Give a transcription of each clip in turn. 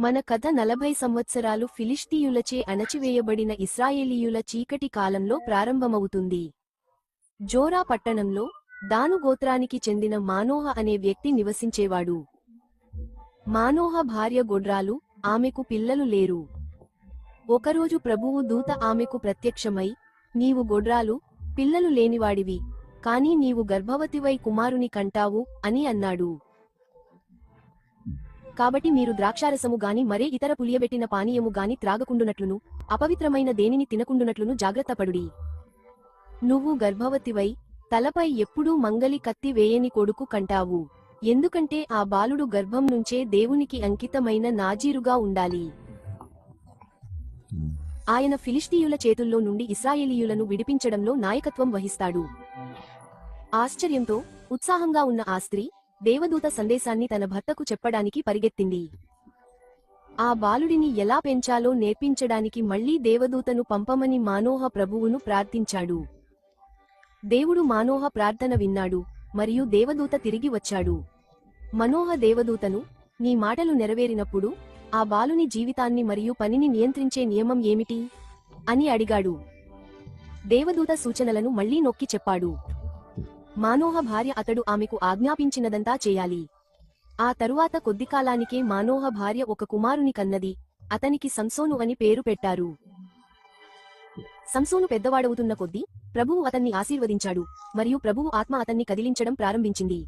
మన కథ నలభై సంవత్సరాలు ఫిలిస్తీయులచే అణచివేయబడిన ఇస్రాయేలీయుల చీకటి కాలంలో ప్రారంభమవుతుంది. జోరా పట్టణంలో దాను గోత్రానికి చెందిన మానోహ అనే వ్యక్తి నివసించేవాడు. మానోహ భార్య గొడ్రాలు ఆమెకు పిల్లలు లేరు. ఒకరోజు ప్రభువు దూత ఆమెకు ప్రత్యక్షమై నీవు గొడ్రాలు పిల్లలు లేనివాడివి కాని నీవు గర్భవతివై కుమారుని కంటావు అని అన్నాడు. కాబట్టి మీరు ద్రాక్షారసము గాని మరే ఇతర పులియబెట్టిన పానీయము గాని త్రాగకుండునట్లును అపవిత్రమైన దేనిని తినకుండునట్లును జాగ్రత్తపడుడి. నువ్వు గర్భవతివై తలపై ఎప్పుడూ మంగలి కత్తి వేయని కొడుకు కంటావు. ఎందుకంటే ఆ బాలుడు గర్భం నుంచే దేవునికి అంకితమైన నాజీరుగా ఉండాలి. ఆయన ఫిలిస్టీయుల చేతుల్లో నుండి ఇస్రాయేలీయులను విడిపించడంలో నాయకత్వం వహిస్తాడు. ఆశ్చర్యంతో ఉత్సాహంగా ఉన్న ఆ స్త్రీ దేవదూత సందేశాన్ని తన భర్తకు చెప్పడానికి పరిగెత్తింది. ఆ బాలుడిని ఎలా పెంచాలో నేర్పించడానికి మళ్ళీ దేవదూతను పంపమని మానోహ ప్రభువును ప్రార్థించాడు. దేవుడు మానోహ ప్రార్థన విన్నాడు మరియు దేవదూత తిరిగి వచ్చాడు. మనోహ దేవదూతను నీ మాటలు నెరవేరినప్పుడు ఆ బాలుని జీవితాన్ని మరియు పనిని నియంత్రించే నియమం ఏమిటి? అని అడిగాడు. దేవదూత సూచనలను మళ్ళీ నొక్కి చెప్పాడు. మానోహ భార్య అతడు ఆమెకు ఆజ్ఞాపించినదంతా చేయాలి. ఆ తరువాత కొద్దికాలానికే మానోహ భార్య ఒక కుమారుని కన్నది. అతనికి సంసోను అని పేరు పెట్టారు. సంసోను పెద్దవాడవుతున్న కొద్దీ ప్రభువు అతన్ని ఆశీర్వదించాడు. మరియు ప్రభువు ఆత్మ అతన్ని కదిలించడం ప్రారంభించింది.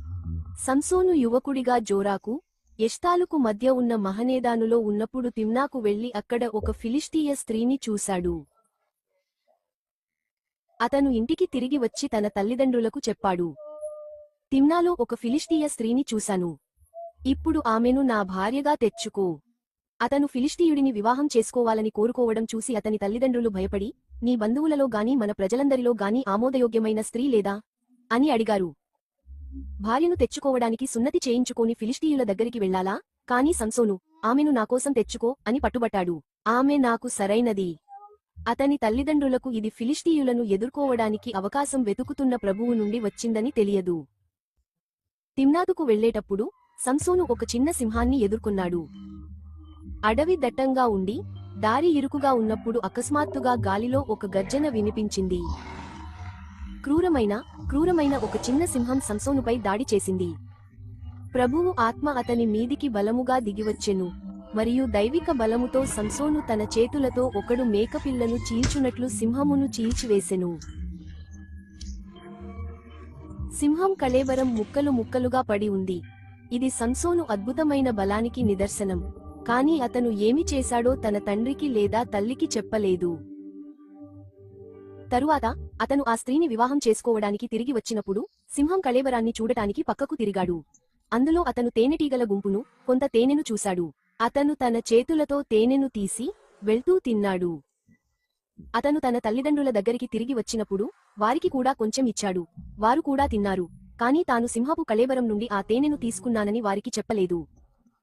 సంసోను యువకుడిగా జోరాకు ఎష్తాలుకు మధ్య ఉన్న మహనేదానులో ఉన్నప్పుడు తిమ్నాకు వెళ్ళి అక్కడ ఒక ఫిలిస్టీయ స్త్రీని చూశాడు. అతను ఇంటికి తిరిగి వచ్చి తన తల్లిదండ్రులకు చెప్పాడు. తిమ్నాలో ఒక ఫిలిష్తీయ స్త్రీని చూశాను. ఇప్పుడు ఆమెను నా భార్యగా తెచ్చుకో. అతను ఫిలిష్తీయుడిని వివాహం చేసుకోవాలని కోరుకోవడం చూసి అతని తల్లిదండ్రులు భయపడి నీ బంధువులలో గాని మన ప్రజలందరిలో గాని ఆమోదయోగ్యమైన స్త్రీ లేదా అని అడిగారు. భార్యను తెచ్చుకోవడానికి సున్నతి చేయించుకోని ఫిలిష్తీయుల దగ్గరికి వెళ్ళాలా కాని సంసోను ఆమెను నాకోసం తెచ్చుకో అని పట్టుబట్టాడు. ఆమె నాకు సరైనది. అతని తల్లిదండ్రులకు ఇది ఫిలిస్టీయులను ఎదుర్కోవడానికి అవకాశం వెతుకుతున్న ప్రభువు నుండి వచ్చిందని తెలియదు. తిమ్నాతుకు వెళ్ళేటప్పుడు సంసోను ఒక చిన్న సింహాన్ని ఎదుర్కొన్నాడు. అడవి దట్టంగా ఉండి దారి ఇరుకుగా ఉన్నప్పుడు అకస్మాత్తుగా గాలిలో ఒక గర్జన వినిపించింది. క్రూరమైన క్రూరమైన ఒక చిన్న సింహం సంసోనుపై దాడి చేసింది. ప్రభువు ఆత్మ అతని మీదికి బలముగా దిగివచ్చెను. మరియు దైవిక బలముతో సంసోను తన చేతులతో ఒకడు మేకపిల్లను చీల్చునట్లు సింహమును చీల్చివేసెను. సింహం కళేబరం ముక్కలు ముక్కలుగా పడి ఉంది. ఇది సంసోను అద్భుతమైన బలానికి నిదర్శనం. కాని అతను ఏమి చేశాడో తన తండ్రికి లేదా తల్లికి చెప్పలేదు. తరువాత అతను ఆ స్త్రీని వివాహం చేసుకోవడానికి తిరిగి వచ్చినప్పుడు సింహం కళేబరాన్ని చూడటానికి పక్కకు తిరిగాడు. అందులో అతను తేనెటీగల గుంపును కొంత తేనెను చూశాడు. అతను తన చేతులతో తేనెను తీసి వెళ్తూ తిన్నాడు. అతను తన తల్లిదండ్రుల దగ్గరికి తిరిగి వచ్చినప్పుడు వారికి కూడా కొంచెం ఇచ్చాడు. వారు కూడా తిన్నారు. కాని తాను సింహపు కళేబరం నుండి ఆ తేనెను తీసుకున్నానని వారికి చెప్పలేదు.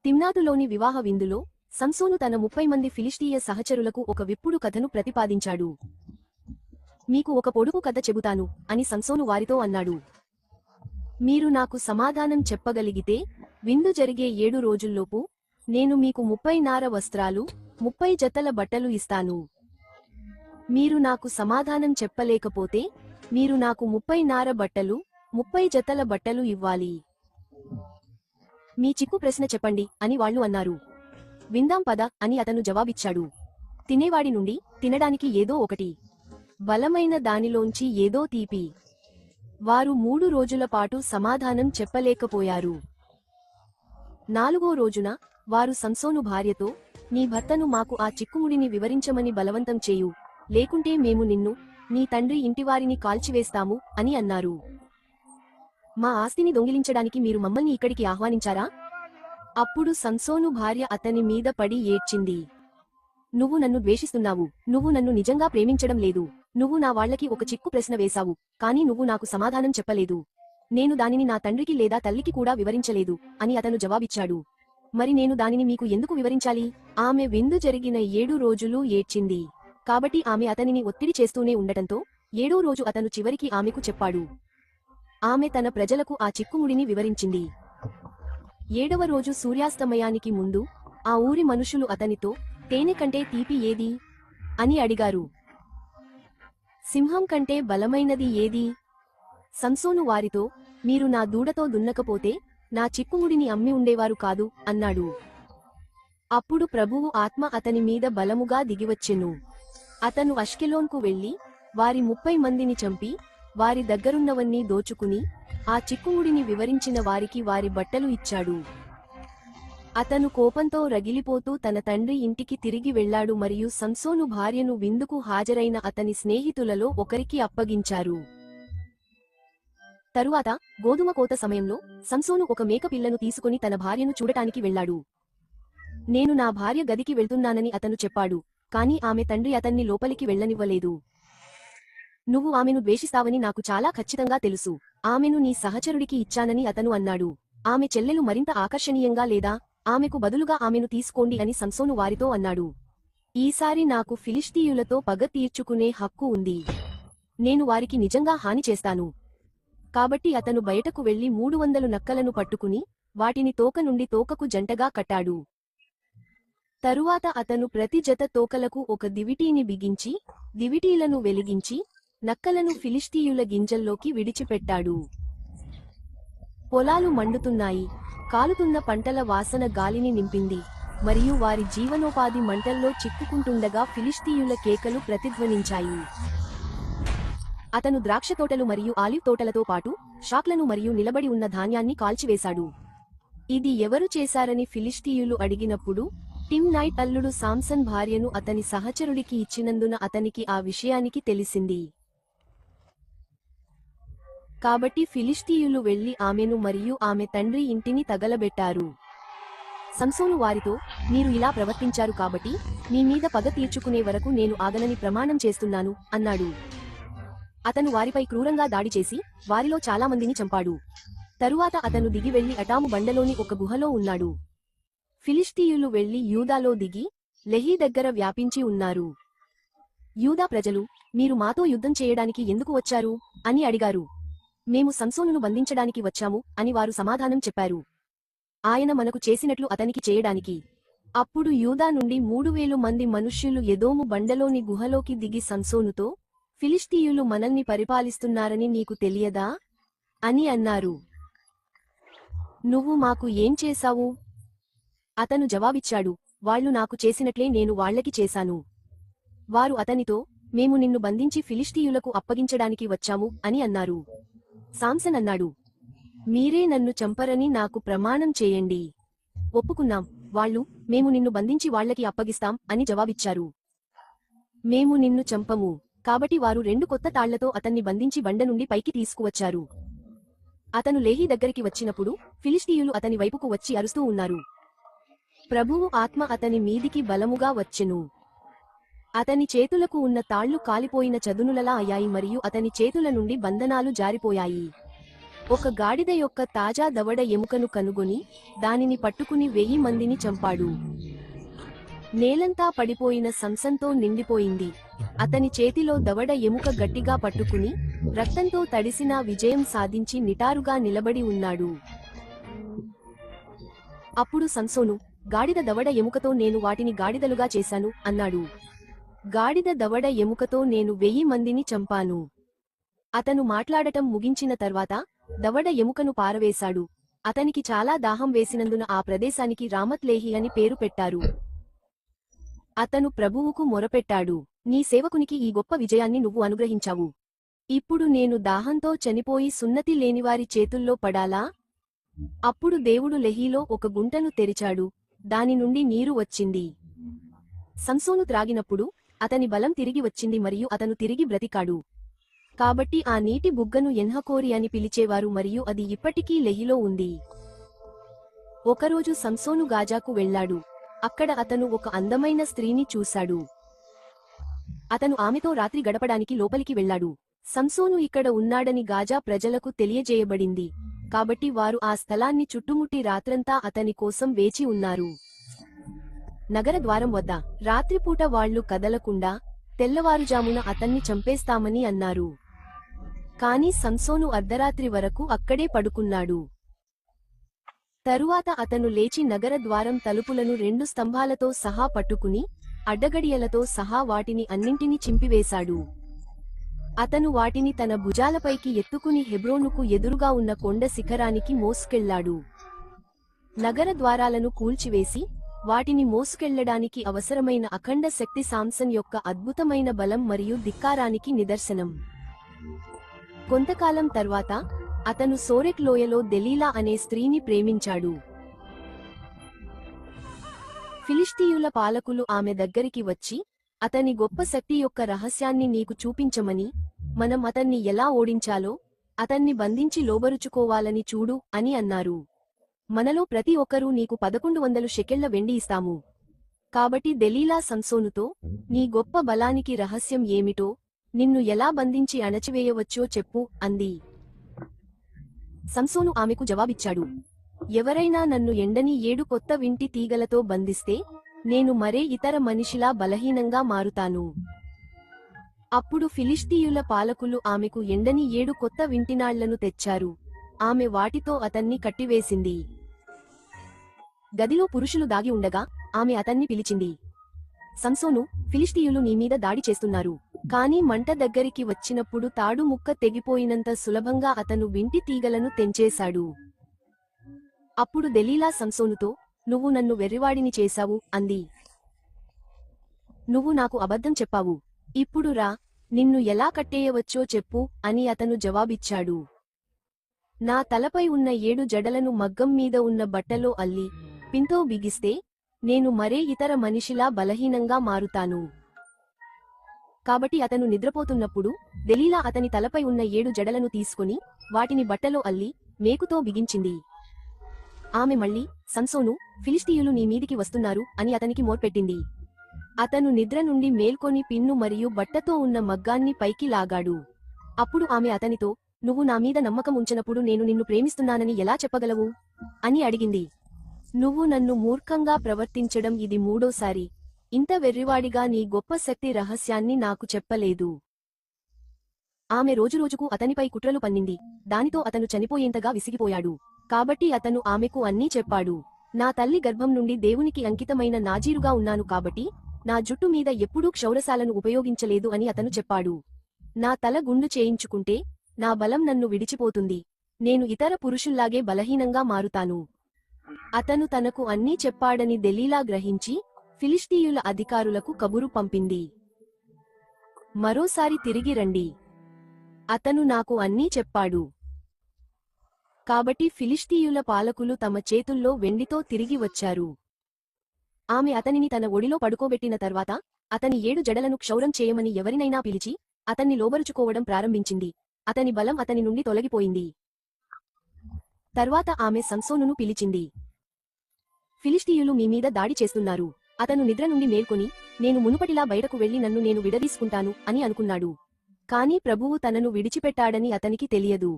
తిమ్నాతులోని వివాహ విందులో సంసోను తన ముప్పై మంది ఫిలిస్టీయ సహచరులకు ఒక విప్పుడు కథను ప్రతిపాదించాడు. మీకు ఒక పొడుపు కథ చెబుతాను అని సంసోను వారితో అన్నాడు. మీరు నాకు సమాధానం చెప్పగలిగితే విందు జరిగే ఏడు రోజుల్లోపు నేను మీకు ముప్పై నార వస్త్రాలు ముప్పై జతల బట్టలు ఇస్తాను. మీరు నాకు సమాధానం చెప్పలేకపోతే మీరు నాకు ముప్పై నార బట్టలు ముప్పై జతల బట్టలు ఇవ్వాలి. మీ చిక్కు ప్రశ్న చెప్పండి అని వాళ్ళు అన్నారు. విందాం పద అని అతను జవాబిచ్చాడు. తినేవాడి నుండి తినడానికి ఏదో ఒకటి. బలమైన దానిలోంచి ఏదో తీపి. వారు మూడు రోజుల పాటు సమాధానం చెప్పలేకపోయారు. నాలుగో రోజున వారు సంసోను భార్యతో నీ భర్తను మాకు ఆ చిక్కుముడిని వివరించమని బలవంతం చేయు. లేకుంటే మేము నిన్ను నీ తండ్రి ఇంటివారిని కాల్చివేస్తాము అని అన్నారు. మా ఆస్తిని దొంగిలించడానికి మీరు మమ్మల్ని ఇక్కడికి ఆహ్వానించారా? అప్పుడు సంసోను భార్య అతని మీద పడి ఏడ్చింది. నువ్వు నన్ను ద్వేషిస్తున్నావు. నువ్వు నన్ను నిజంగా ప్రేమించడం లేదు. నువ్వు నా వాళ్ళకి ఒక చిక్కు ప్రశ్న వేశావు. కానీ నువ్వు నాకు సమాధానం చెప్పలేదు. నేను దానిని నా తండ్రికి లేదా తల్లికి కూడా వివరించలేదు అని అతను జవాబిచ్చాడు. మరి నేను దానిని మీకు ఎందుకు వివరించాలి? ఆమె విందు జరిగిన ఏడు రోజులు ఏడ్చింది. కాబట్టి ఆమె అతనిని ఒత్తిడి చేస్తూనే ఉండటంతో ఏడో రోజు అతను చివరికి ఆమెకు చెప్పాడు. ఆమె తన ప్రజలకు ఆ చిక్కుముడిని వివరించింది. ఏడవ రోజు సూర్యాస్తమయానికి ముందు ఆ ఊరి మనుషులు అతనితో తేనె కంటే తీపి ఏది అని అడిగారు. సింహం కంటే బలమైనది ఏది సంసోను వారితో మీరు నా దూడతో దున్నకపోతే నా చిక్కుముడిని అమ్మి ఉండేవారు కాదు అన్నాడు. అప్పుడు ప్రభువు ఆత్మ అతని మీద బలముగా దిగివచ్చెను. అతను అష్కెలోన్కు వెళ్ళి వారి ముప్పై మందిని చంపి వారి దగ్గరున్నవన్నీ దోచుకుని ఆ చిక్కుముడిని వివరించిన వారికి వారి బట్టలు ఇచ్చాడు. అతను కోపంతో రగిలిపోతూ తన తండ్రి ఇంటికి తిరిగి వెళ్ళాడు మరియు సంసోను భార్యను విందుకు హాజరైన అతని స్నేహితులలో ఒకరికి అప్పగించారు. తరువాత గోధుమ కోత సమయంలో సంసోను ఒక మేకపిల్లను తీసుకుని తన భార్యను చూడటానికి వెళ్ళాడు. నేను నా భార్య గదికి వెళ్తున్నానని అతను చెప్పాడు కాని ఆమె తండ్రి అతన్ని లోపలికి వెళ్ళనివ్వలేదు. నువ్వు ఆమెను ద్వేషిస్తావని నాకు చాలా ఖచ్చితంగా తెలుసు ఆమెను నీ సహచరుడికి ఇచ్చానని అతను అన్నాడు. ఆమె చెల్లెలు మరింత ఆకర్షణీయంగా లేదా ఆమెకు బదులుగా ఆమెను తీసుకోండి అని సంసోను వారితో అన్నాడు. ఈసారి నాకు ఫిలిస్తీయులతో పగ తీర్చుకునే హక్కు ఉంది. నేను వారికి నిజంగా హాని చేస్తాను. కాబట్టి అతను బయటకు వెళ్ళి మూడు వందలు నక్కలను పట్టుకుని వాటిని తోక నుండి తోకకు జంటగా కట్టాడు. తరువాత అతను ప్రతి జత తోకలకు ఒక దివిటీని బిగించి దివిటీలను వెలిగించి నక్కలను ఫిలిస్తీయుల గింజల్లోకి విడిచిపెట్టాడు. పొలాలు మండుతున్నాయి. కాలుతున్న పంటల వాసన గాలిని నింపింది. మరియు వారి జీవనోపాధి మంటల్లో చిక్కుకుంటుండగా ఫిలిస్తీయుల కేకలు ప్రతిధ్వనించాయి. అతను ద్రాక్ష తోటలు మరియు ఆలివ్ తోటలతో పాటు షాక్లను మరియు నిలబడి ఉన్న ధాన్యాన్ని కాల్చివేశాడు. ఇది ఎవరు చేశారని ఫిలిష్తీయులు అడిగినప్పుడు టిమ్ నైట్ అల్లుడు సామ్సన్ భార్యను అతని సహచరుడికి ఇచ్చినందున అతనికి ఆ విషయానికి తెలిసింది. కాబట్టి ఫిలిస్తీయులు వెళ్ళి ఆమెను మరియు ఆమె తండ్రి ఇంటిని తగలబెట్టారు. సంసోను వారితో మీరు ఇలా ప్రవర్తించారు కాబట్టి మీ మీద పగ తీర్చుకునే వరకు నేను ఆగనని ప్రమాణం చేస్తున్నాను అన్నాడు. అతను వారిపై క్రూరంగా దాడి చేసి వారిలో చాలా మందిని చంపాడు. తరువాత అతను దిగి వెళ్ళి అటాము బండలోని ఒక గుహలో ఉన్నాడు. ఫిలిస్తీయులు వెళ్ళి యూదాలో దిగి లెహీ దగ్గర వ్యాపించి ఉన్నారు. యూదా ప్రజలు మీరు మాతో యుద్ధం చేయడానికి ఎందుకు వచ్చారు? అని అడిగారు. మేము సంసోనును బంధించడానికి వచ్చాము అని వారు సమాధానం చెప్పారు. ఆయన మనకు చేసినట్లు అతనికి చేయడానికి. అప్పుడు యూదా నుండి మూడు వేలు మంది మనుష్యులు ఎదోము బండలోని గుహలోకి దిగి సంసోనుతో ఫిలిష్తీయులు మనల్ని పరిపాలిస్తున్నారని నీకు తెలియదా? అని అన్నారు. నువ్వు మాకు ఏం చేశావు? అతను జవాబిచ్చాడు వాళ్ళు నాకు చేసినట్లే నేను వాళ్ళకి చేశాను. వారు అతనితో మేము నిన్ను బంధించి ఫిలిష్తీయులకు అప్పగించడానికి వచ్చాము అని అన్నారు. సాంసన్ అన్నాడు మీరే నన్ను చంపరని నాకు ప్రమాణం చేయండి. ఒప్పుకున్నాం వాళ్ళు మేము నిన్ను బంధించి వాళ్ళకి అప్పగిస్తాం అని జవాబిచ్చారు. మేము నిన్ను చంపము. కాబట్టి వారు రెండు కొత్త తాళ్ళతో అతన్ని బంధించి బండ నుండి పైకి తీసుకువచ్చారు. అతను లేహి దగ్గరికి వచ్చినప్పుడు ఫిలిస్టీయులు అతని వైపుకు వచ్చి అరుస్తూ ఉన్నారు. ప్రభువు ఆత్మ అతని మీదికి బలముగా వచ్చెను. అతని చేతులకు ఉన్న తాళ్ళు కాలిపోయిన చదునులలా అయ్యాయి మరియు అతని చేతుల నుండి బంధనాలు జారిపోయాయి. ఒక గాడిద యొక్క తాజా దవడ ఎముకను కనుగొని దానిని పట్టుకుని వెయ్యి మందిని చంపాడు. నేలంతా పడిపోయిన సంసంతో నిండిపోయింది. అతని చేతిలో దవడ ఎముక గట్టిగా పట్టుకుని రక్తంతో తడిసిన విజయం సాధించి నిటారుగా నిలబడి ఉన్నాడు. అప్పుడు సంసోను గాడిద దవడ ఎముకతో నేను వాటిని గాడిదలుగా చేశాను అన్నాడు. గాడిద దవడ ఎముకతో నేను వెయ్యి మందిని చంపాను. అతను మాట్లాడటం ముగించిన తర్వాత దవడ ఎముకను పారవేశాడు. అతనికి చాలా దాహం వేసినందున ఆ ప్రదేశానికి రామత్లేహి అని పేరు పెట్టారు. అతను ప్రభువుకు మొరపెట్టాడు. నీ సేవకునికి ఈ గొప్ప విజయాన్ని నువ్వు అనుగ్రహించావు. ఇప్పుడు నేను దాహంతో చనిపోయి సున్నతి లేనివారి చేతుల్లో పడాలా? అప్పుడు దేవుడు లెహీలో ఒక గుంటను తెరిచాడు. దాని నుండి నీరు వచ్చింది. సంసోను త్రాగినప్పుడు అతని బలం తిరిగి వచ్చింది మరియు అతను తిరిగి బ్రతికాడు. కాబట్టి ఆ నీటి బుగ్గను ఎన్హకోరి అని పిలిచేవారు మరియు అది ఇప్పటికీ లెహిలో ఉంది. ఒకరోజు సంసోను గాజాకు వెళ్ళాడు. అక్కడ అతను ఒక అందమైన స్త్రీని చూశాడు. అతను ఆమెతో రాత్రి గడపడానికి లోపలికి వెళ్ళాడు. సంసోను ఇక్కడ ఉన్నాడని గాజా ప్రజలకు తెలియజేయబడింది. కాబట్టి వారు ఆ స్థలాన్ని చుట్టుముట్టి రాత్రంతా అతని కోసం వేచి ఉన్నారు. నగర ద్వారం వద్ద రాత్రిపూట వాళ్ళు కదలకుండా తెల్లవారుజామున అతన్ని చంపేస్తామని అన్నారు. కాని సంసోను అర్ధరాత్రి వరకు అక్కడే పడుకున్నాడు. తరువాత అతను లేచి నగర ద్వారం తలుపులను రెండు స్తంభాలతో సహా పట్టుకుని అడ్డగడియలతో సహా వాటిని అన్నింటినీ చింపివేశాడు. అతను వాటిని తన భుజాలపైకి ఎత్తుకుని హెబ్రోనుకు ఎదురుగా ఉన్న కొండ శిఖరానికి మోసుకెళ్ళాడు. నగర ద్వారాలను కూల్చివేసి వాటిని మోసుకెళ్ళడానికి అవసరమైన అఖండ శక్తి సాంసన్ యొక్క అద్భుతమైన బలం మరియు ధిక్కారానికి నిదర్శనం. కొంతకాలం తర్వాత అతను సోరెక్ లోయలో దెలీలా అనే స్త్రీని ప్రేమించాడు. ఫిలిస్తీయుల పాలకులు ఆమె దగ్గరికి వచ్చి అతని గొప్ప శక్తి యొక్క రహస్యాన్ని నీకు చూపించమని మనం అతన్ని ఎలా ఓడించాలో అతన్ని బంధించి లోబరుచుకోవాలని చూడు అని అన్నారు. మనలో ప్రతి ఒక్కరూ నీకు పదకొండు వందలు షెకెళ్ళ వెండి ఇస్తాము. కాబట్టి దెలీలా సంసోనుతో నీ గొప్ప బలానికి రహస్యం ఏమిటో నిన్ను ఎలా బంధించి అణచివేయవచ్చో చెప్పు అంది. సంసోను ఆమెకు జవాబిచ్చాడు. ఎవరైనా నన్ను ఎండని ఏడు కొత్త వింటి తీగలతో బంధిస్తే నేను మరే ఇతర మనిషిలా బలహీనంగా మారుతాను. అప్పుడు ఫిలిస్తీయుల పాలకులు ఆమెకు ఎండని ఏడు కొత్త వింటినాళ్ళను తెచ్చారు. ఆమె వాటితో అతన్ని కట్టివేసింది. గదిలో పురుషులు దాగి ఉండగా ఆమె అతన్ని పిలిచింది. సంసోను ఫిలిస్తీయులు నీ మీద దాడి చేస్తున్నారు. కాని మంట దగ్గరికి వచ్చినప్పుడు తాడు ముక్క తెగిపోయినంత సులభంగా అతను వింటి తీగలను తెంచేశాడు. అప్పుడు దెలీలా సంసోనుతో నువ్వు నన్ను వెర్రివాడిని చేశావు అంది. నువ్వు నాకు అబద్ధం చెప్పావు. ఇప్పుడు రా నిన్ను ఎలా కట్టేయవచ్చో చెప్పు అని అతను జవాబిచ్చాడు. నా తలపై ఉన్న ఏడు జడలను మగ్గం మీద ఉన్న బట్టలో అల్లి పింతో బిగిస్తే నేను మరే ఇతర మనిషిలా బలహీనంగా మారుతాను. కాబట్టి అతను నిద్రపోతున్నప్పుడు దెలీలా అతని తలపై ఉన్న ఏడు జడలను తీసుకుని వాటిని బట్టలో అల్లి మేకుతో బిగించింది. ఆమె మళ్ళీ సంసోను ఫిలిస్తీయులు నీ మీదికి వస్తున్నారు అని అతనికి మోర్పెట్టింది. అతను నిద్ర నుండి మేల్కొని పిన్ను మరియు బట్టతో ఉన్న మగ్గాన్ని పైకి లాగాడు. అప్పుడు ఆమె అతనితో నువ్వు నా మీద నమ్మకం ఉంచినప్పుడు నేను నిన్ను ప్రేమిస్తున్నానని ఎలా చెప్పగలవు? అని అడిగింది. నువ్వు నన్ను మూర్ఖంగా ప్రవర్తించడం ఇది మూడోసారి. ఇంత వెర్రివాడిగా నీ గొప్ప శక్తి రహస్యాన్ని నాకు చెప్పలేదు. ఆమె రోజురోజుకు అతనిపై కుట్రలు పన్నింది. దానితో అతను చనిపోయేంతగా విసిగిపోయాడు. కాబట్టి అతను ఆమెకు అన్నీ చెప్పాడు. నా తల్లి గర్భం నుండి దేవునికి అంకితమైన నాజీరుగా ఉన్నాను కాబట్టి నా జుట్టు మీద ఎప్పుడూ క్షౌరశాలను ఉపయోగించలేదు అని అతను చెప్పాడు. నా తల గుండు చేయించుకుంటే నా బలం నన్ను విడిచిపోతుంది. నేను ఇతర పురుషుల్లాగే బలహీనంగా మారుతాను. అతను తనకు అన్నీ చెప్పాడని దెలీలా గ్రహించి ఫిలిస్తీయుల అధికారులకు కబురు పంపింది. మరోసారి తిరిగి రండి. అతను నాకు అన్నీ చెప్పాడు. కాబట్టి ఫిలిస్తీయుల పాలకులు తమ చేతుల్లో వెండితో తిరిగి వచ్చారు. ఆమె అతనిని తన ఒడిలో పడుకోబెట్టిన తర్వాత అతని ఏడు జడలను క్షౌరం చేయమని ఎవరినైనా పిలిచి అతన్ని లోబరుచుకోవడం ప్రారంభించింది. అతని బలం అతని నుండి తొలగిపోయింది. తర్వాత ఆమె సంసోనును పిలిచింది. ఫిలిస్తీయులు మీ మీద దాడి చేస్తున్నారు. అతను నిద్ర నుండి మేల్కొని నేను మునుపటిలా బయటకు వెళ్ళి నన్ను నేను విడదీసుకుంటాను అని అనుకున్నాడు. కాని ప్రభువు తనను విడిచిపెట్టాడని అతనికి తెలియదు.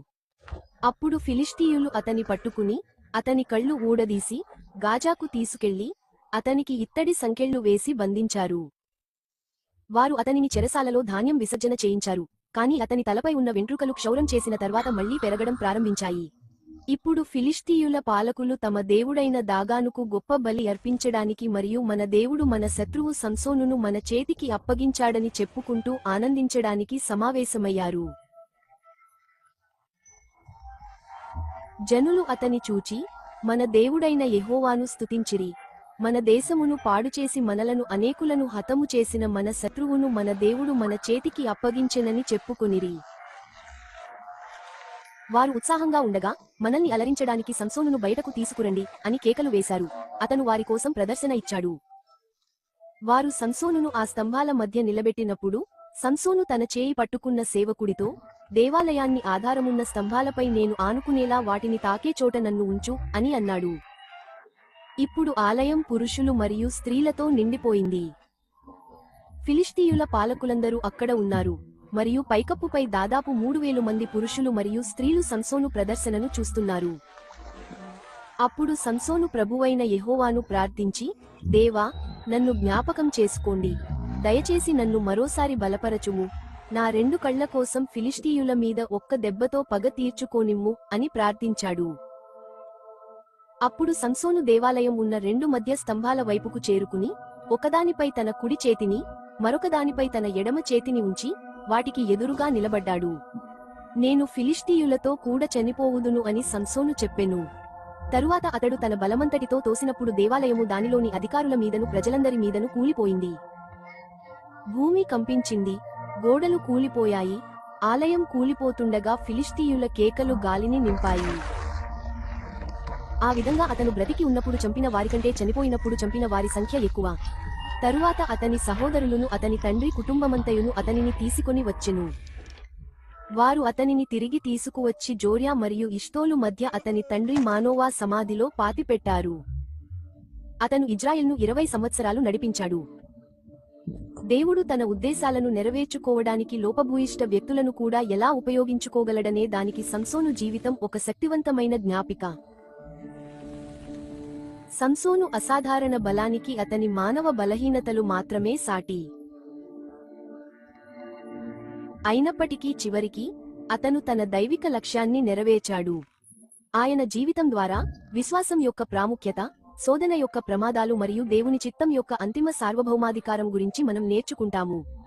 అప్పుడు ఫిలిస్తీయులు అతని పట్టుకుని అతని కళ్ళు ఊడదీసి గాజాకు తీసుకెళ్ళి అతనికి ఇత్తడి సంకెళ్ళు వేసి బంధించారు. వారు అతనిని చెరసాలలో ధాన్యం విసర్జన చేయించారు. కాని అతని తలపై ఉన్న వెంట్రుకలు క్షౌరం చేసిన తర్వాత మళ్ళీ పెరగడం ప్రారంభించాయి. ఇప్పుడు ఫిలిస్తీయుల పాలకులు తమ దేవుడైన దాగానుకు గొప్ప బలి అర్పించడానికి మరియు మన దేవుడు మన శత్రువు సంసోనును మన చేతికి అప్పగించాడని చెప్పుకుంటూ ఆనందించడానికి సమావేశమయ్యారు. జనులు అతని చూచి మన దేవుడైన యెహోవాను స్తుతించిరి. మన దేశమును పాడుచేసి మనలను అనేకులను హతము చేసిన మన శత్రువును మన దేవుడు మన చేతికి అప్పగించెనని చెప్పుకునిరి. వారు ఉత్సాహంగా ఉండగా మనల్ని అలరించడానికి సంసోనును బయటకు తీసుకురండి అని కేకలు వేశారు. అతను వారి కోసం ప్రదర్శన ఇచ్చాడు. వారు సంసోనును ఆ స్తంభాల మధ్య నిలబెట్టినప్పుడు సంసోను తన చేయి పట్టుకున్న సేవకుడితో దేవాలయాన్ని ఆధారమున్న స్తంభాలపై నేను ఆనుకునేలా వాటిని తాకే చోట నన్ను ఉంచు అని అన్నాడు. ఇప్పుడు ఆలయం పురుషులు మరియు స్త్రీలతో నిండిపోయింది. ఫిలిస్తీయుల పాలకులందరూ అక్కడ ఉన్నారు. మరియు పైకప్పుపై దాదాపు మూడు వేలు మంది పురుషులు మరియు స్త్రీలు సంసోను ప్రదర్శనను చూస్తున్నారు. అప్పుడు సంసోను ప్రభువైన యెహోవాను ప్రార్థించి దేవా నన్ను జ్ఞాపకం చేసుకోండి. దయచేసి నన్ను మరోసారి బలపరచుము. నా రెండు కళ్ళ కోసం ఫిలిస్టీయుల మీద ఒక్క దెబ్బతో పగ తీర్చుకోనిమ్ము అని ప్రార్థించాడు. అప్పుడు సంసోను దేవాలయం ఉన్న రెండు మధ్య స్తంభాల వైపుకు చేరుకుని ఒకదానిపై తన కుడి చేతిని మరొకదానిపై తన ఎడమ చేతిని ఉంచి వాటికి ఎదురుగా నిలబడ్డాడు. నేను ఫిలిష్తీయులతో కూడా చనిపోవుదును అని సంసోను చెప్పెను. తరువాత అతడు తన బలమంతటితో తోసినప్పుడు దేవాలయము దానిలోని అధికారుల మీదను ప్రజలందరి మీదను కూలిపోయింది. భూమి కంపించింది. గోడలు కూలిపోయాయి. ఆలయం కూలిపోతుండగా ఫిలిష్తీయుల కేకలు గాలిని నింపాయి. ఆ విధంగా అతను బ్రతికి ఉన్నప్పుడు చంపిన వారికంటే చనిపోయినప్పుడు చంపిన వారి సంఖ్య ఎక్కువ. తరువాత అతని సహోదరులను అతని తండ్రి కుటుంబమంతయును అతనిని తీసుకొని వచ్చెను. వారు అతనిని తిరిగి తీసుకువచ్చి జోర్యా మరియు ఇష్టోలు మధ్య అతని తండ్రి మానోవా సమాధిలో పాతిపెట్టారు. అతను ఇజ్రాయెల్ను ఇరవై సంవత్సరాలు నడిపించాడు. దేవుడు తన ఉద్దేశాలను నెరవేర్చుకోవడానికి లోపభూయిష్ట వ్యక్తులను కూడా ఎలా ఉపయోగించుకోగలడనే దానికి సంసోను జీవితం ఒక శక్తివంతమైన జ్ఞాపిక. సంసోను అసాధారణ బలానికి అతని మానవ బలహీనతలు మాత్రమే సాటి. అయినప్పటికీ చివరికి అతను తన దైవిక లక్ష్యాన్ని నెరవేర్చాడు. ఆయన జీవితం ద్వారా విశ్వాసం యొక్క ప్రాముఖ్యత శోధన యొక్క ప్రమాదాలు మరియు దేవుని చిత్తం యొక్క అంతిమ సార్వభౌమాధికారం గురించి మనం నేర్చుకుంటాము.